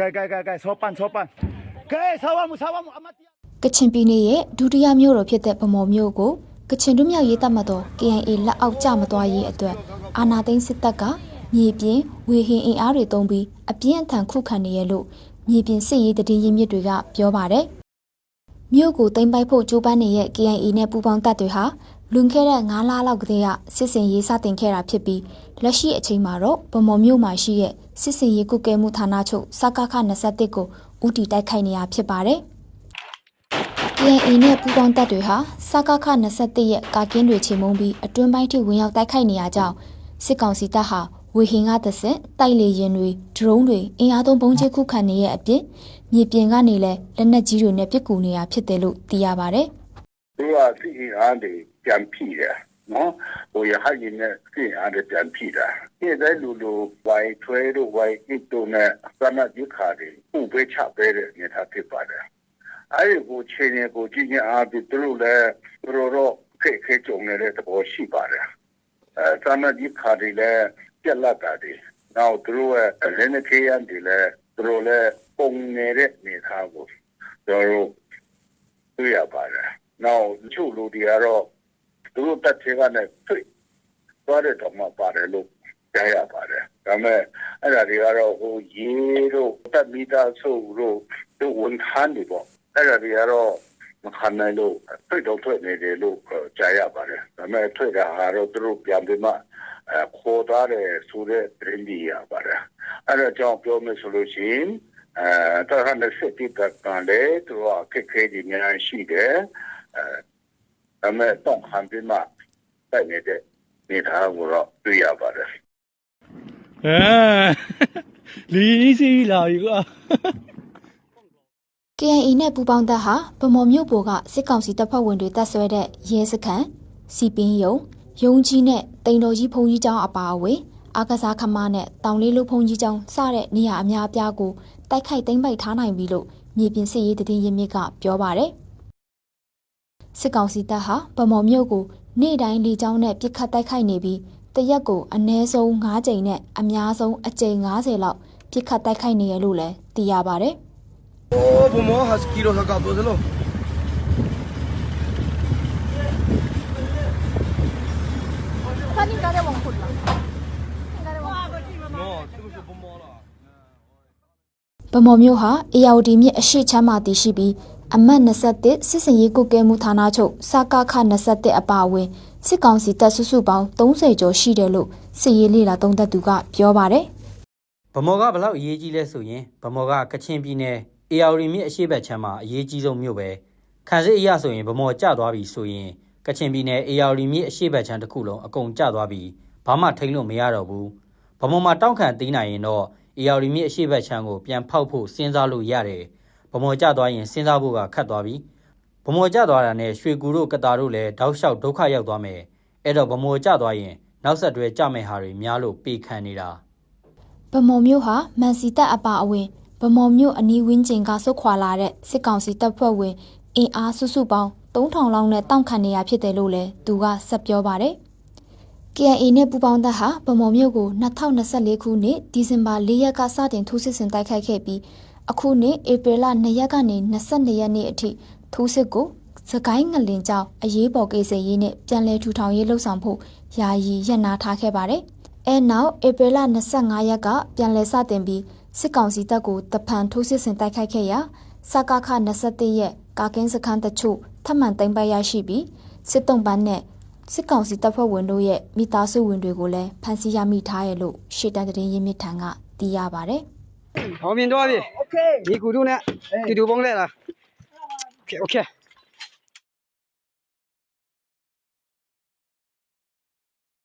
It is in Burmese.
ကဲကဲကဲကဲဆောပန်ဆောပန်ကဲဆောဝမှုဆောဝမှုအမတ်ကချင်ပြည်နယ်ရဲ့ဒုတိယမြို့တော်ဖြစ်တဲ့ဗမော်မြို့ကိုကချင်လူမျိုးရေးတပ်မတော် KNA လက်အောက်ကျမသွားရေးအတွက်အာနာသိန်းစစ်တပ်ကမြေပြင်ဝေဟင်အင်အားတွေသုံးပြီးအပြင်းအထန်ခုခံနေရလို့မြေပြင်စစ်ရေးတည်ရင်းမြစ်တွေကပြောပါတယ်။မြို့ကိုသိမ်းပိုက်ဖို့ကြိုးပမ်းနေတဲ့ KNA နဲ့ပူးပေါင်းတပ်တွေဟာ လွန်ခဲ့တဲ့9လလောက်ကတည်းကစစ်စင်ရေးစတင်ခဲ့တာဖြစ်ပြီးလက်ရှိအချိန်မှာတော့ဗမော်မြို့မှာရှိတဲ့စစ်စင်ရေးကုကဲမှုဌာနချုပ်စကခ21ကိုဥတီတိုက်ခိုက်နေတာဖြစ်ပါတယ်။ KNA နဲ့ပူးပေါင်းတပ်တွေဟာစကခ21ရဲ့ကာကင်းတွေချေမှုန်းပြီးအတွင်းပိုင်းထိဝင်ရောက်တိုက်ခိုက်နေရကြောင်းစစ်ကောင်စီတပ်ဟာဝေဟင်ကသစစ်တိုက်လေရင်တွေဒရုန်းတွေအင်အားသုံးပုံကျခုခံနေရဲ့အပြင်မြေပြင်ကနေလည်းလက်နက်ကြီးတွေနဲ့ပစ်ကူနေတာဖြစ်တယ်လို့သိရပါတယ်။သူကစီအင်အားတွေ ပြန်ဖြည့်တယ်နော်ဟိုရဟရင်နဲ့စီအင်အားတွေပြန်ဖြည့်တာဒီတဲ့လူလူဝိုင်ထွဲတို့ဝိုင်အစ်တို့နဲ့သနာ့ဒီခါတွေဥပ္ပေချပေးတဲ့နေသားဖြစ်ပါတယ်အဲ့ဒီကိုချင်းနေကိုကြည့်နေအားဒီသူတို့လည်းသူတို့တော့ခေခေကြုံနေတဲ့သဘောရှိပါတယ်အဲသနာ့ဒီခါတွေလည်းပြက်လက်တာတွေနောက်သူတို့ရဲ့လည်းနေခေရန်တွေလည်းသူတို့လည်းပုံနေတဲ့နေသားကိုကျွန်တော်တို့တွေ့ရပါတယ်။နောက်ချို့လူတွေကတော့ သူတို့တက်ချေကနေတွေ့သွားတဲ့တော့မှပါတယ်လို့ကြားရပါတယ်။ဒါပေမဲ့အဲ့ဒါတွေကတော့ဟိုရေတို့တက်မီတာဆိုတို့သူဝန်ထမ်းတွေပေါ့။အဲ့ဒါတွေကတော့မခံနိုင်လို့တွေ့တော့တွေ့နေတယ်လို့ကြားရပါတယ်။ဒါပေမဲ့တွေ့တာကတော့သူတို့ပြန်ပြီးမှအဲခေါ်သွားတယ်ဆိုတဲ့သတင်းတွေရပါတယ်။အဲ့ဒါကြောင့်ပြောမယ်ဆိုလို့ရှိရင်အဲတော့ဟန်တဲ့စစ်တပ်ကလည်းသူကခက်ခဲနေများရှိတယ်အဲ အမေတော့ဟန်ပြမတိုက်နေတဲ့နေသားကိုတော့တွေ့ရပါတယ်အဲလီကြီးစီးလာပြီကွာ KNE နဲ့ပူးပေါင်းတပ်ဟာဗမော်မြို့ပေါ်ကစစ်ကောင်စီတပ်ဖွဲ့ဝင်တွေတပ်ဆွဲတဲ့ရဲစခန်းစီပင်းယုံရုံးကြီးနဲ့တိန်တော်ကြီးဖုန်ကြီးကျောင်းအပါအဝင်အာကစားခမနဲ့တောင်လေးလူဖုန်ကြီးကျောင်းစတဲ့နေရာအများအပြားကိုတိုက်ခိုက်သိမ်းပိုက်ထားနိုင်ပြီလို့မြေပြင်စစ်ရေးတည်ရင်းမြစ်ကပြောပါတယ် စစ်ကောင်စီတပ်ဟာဗမော်မြို့ကိုနေ့တိုင်းလေကြောင်းနဲ့ပစ်ခတ်တိုက်ခိုက်နေပြီးတရက်ကိုအနည်းဆုံး9ကြိမ်နဲ့အများဆုံးအကြိမ်90လောက်ပစ်ခတ်တိုက်ခိုက်နေရလို့လည်းသိရပါတယ် Oh, bomo husky lo sakap to selo. No, tu so bomo la. ဗမော်မြို့ဟာအေယာဝတီမြစ်အရှိချမ်းမှာတည်ရှိပြီး အမတ်21စစ်စင်ရေးကုကဲမှုဌာနချုပ်စကခ21အပါအဝင်စစ်ကောင်စီတပ်စုစုပေါင်း30ကျော်ရှိတယ်လို့စစ်ရေးလေလာသုံးသပ်သူကပြောပါတယ်ဗမော်ကဘလောက်အရေးကြီးလဲဆိုရင်ဗမော်ကကချင်ပြည်နယ်အေယာရီမြစ်အရှေ့ဘက်ခြမ်းမှာအရေးကြီးဆုံးမြို့ပဲခန်းစစ်အရဆိုရင်ဗမော်ကျသွားပြီဆိုရင်ကချင်ပြည်နယ်အေယာရီမြစ်အရှေ့ဘက်ခြမ်းတစ်ခုလုံးအကုန်ကျသွားပြီဘာမှထိန်းလို့မရတော့ဘူးဗမော်မှာတောက်ခံသိမ်းနိုင်ရင်တော့အေယာရီမြစ်အရှေ့ဘက်ခြမ်းကိုပြန်ဖောက်ဖို့စဉ်းစားလို့ရတယ် ဗမော်ကျသွားရင်စဉ်းစားဖို့ကခတ်သွားပြီဗမော်ကျသွားတာနဲ့ရွှေကူတို့ကတာတို့လည်းတောက်လျှောက်ဒုက္ခရောက်သွားမယ်အဲ့တော့ဗမော်ကျသွားရင်နောက်ဆက်တွဲကြမယ့်ဟာတွေများလို့ပေခံနေတာဗမော်မြို့ဟာမန်စီတပ်အပါအဝင်ဗမော်မြို့အနီးဝန်းကျင်ကဆုတ်ခွာလာတဲ့စစ်ကောင်စီတပ်ဖွဲ့ဝင်အင်အားစုစုပေါင်း3000လောက်နဲ့တောင့်ခံနေရဖြစ်တယ်လို့လည်းသူကဆက်ပြောပါတယ် KNA နဲ့ပူးပေါင်းတပ်ဟာဗမော်မြို့ကို2024ခုနှစ်ဒီဇင်ဘာ4ရက်ကစတင်ထိုးစစ်ဆင်တိုက်ခိုက်ခဲ့ပြီး အခုနှစ်ဧပြီလ2ရက်ကနေ22ရက်နေ့အထိထိုးစစ်ကိုစကိုင်းငလင်ကြောင်အရေးပေါ်ကိစ္စရေးနဲ့ပြန်လည်ထူထောင်ရေးလှုပ်ဆောင်ဖို့ယာယီရပ်နာထားခဲ့ပါတယ်။အဲနောက်ဧပြီလ25ရက်ကပြန်လည်စတင်ပြီးစစ်ကောင်စီတပ်ကိုတဖန်ထိုးစစ်ဆင်တိုက်ခိုက်ခဲ့ရာစကခ21ရက်ကာကင်းစခန်းတချို့ထပ်မံသိမ်းပိုက်ရရှိပြီးစစ်တုံးပန်းနဲ့စစ်ကောင်စီတပ်ဖွဲ့ဝင်တို့ရဲ့မိသားစုဝင်တွေကိုလည်းဖမ်းဆီးရမိထားရလို့ရှေ့တန်းသတင်းရင်းမြစ်ထံကသိရပါဗျ။ 旁边多少米你骨呢丢丢崩裂了 ok ok